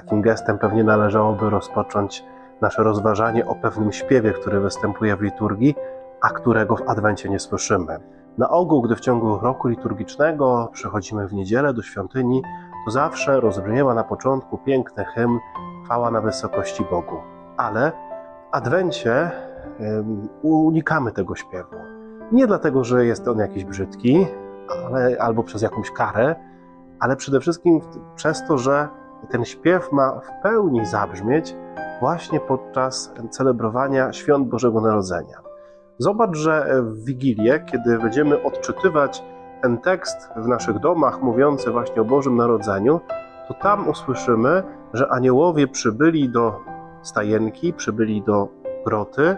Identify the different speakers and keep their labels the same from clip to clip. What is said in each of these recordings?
Speaker 1: takim gestem pewnie należałoby rozpocząć nasze rozważanie o pewnym śpiewie, który występuje w liturgii, a którego w Adwencie nie słyszymy. Na ogół, gdy w ciągu roku liturgicznego przychodzimy w niedzielę do świątyni, to zawsze rozbrzmiewa na początku piękny hymn Chwała na wysokości Bogu. Ale w Adwencie ym, unikamy tego śpiewu. Nie dlatego, że jest on jakiś brzydki, ale, albo przez jakąś karę, ale przede wszystkim przez to, że ten śpiew ma w pełni zabrzmieć właśnie podczas celebrowania świąt Bożego Narodzenia. Zobacz, że w Wigilię, kiedy będziemy odczytywać ten tekst w naszych domach mówiący właśnie o Bożym Narodzeniu, to tam usłyszymy, że aniołowie przybyli do stajenki, przybyli do groty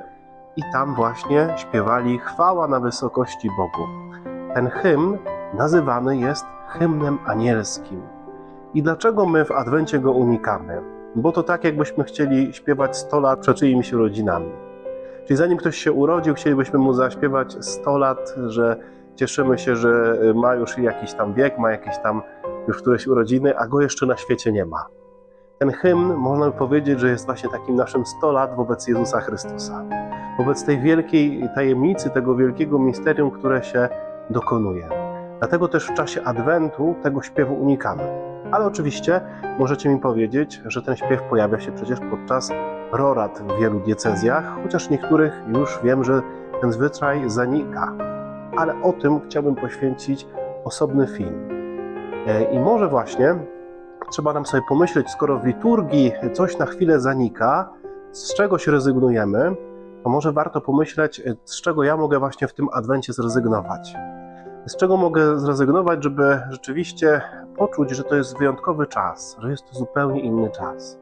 Speaker 1: i tam właśnie śpiewali chwała na wysokości Bogu. Ten hymn nazywany jest hymnem anielskim. I dlaczego my w Adwencie go unikamy? Bo to tak, jakbyśmy chcieli śpiewać 100 lat przed czyimiś rodzinami. Czyli zanim ktoś się urodził, chcielibyśmy mu zaśpiewać 100 lat, że cieszymy się, że ma już jakiś tam wiek, ma jakieś tam już któreś urodziny, a go jeszcze na świecie nie ma. Ten hymn, można by powiedzieć, że jest właśnie takim naszym 100 lat wobec Jezusa Chrystusa. Wobec tej wielkiej tajemnicy, tego wielkiego misterium, które się dokonuje. Dlatego też w czasie Adwentu tego śpiewu unikamy. Ale oczywiście możecie mi powiedzieć, że ten śpiew pojawia się przecież podczas rorat w wielu diecezjach, chociaż niektórych już wiem, że ten zwyczaj zanika. Ale o tym chciałbym poświęcić osobny film. E, I może właśnie trzeba nam sobie pomyśleć, skoro w liturgii coś na chwilę zanika, z czegoś rezygnujemy, to może warto pomyśleć, e, z czego ja mogę właśnie w tym adwencie zrezygnować. Z czego mogę zrezygnować, żeby rzeczywiście poczuć, że to jest wyjątkowy czas, że jest to zupełnie inny czas.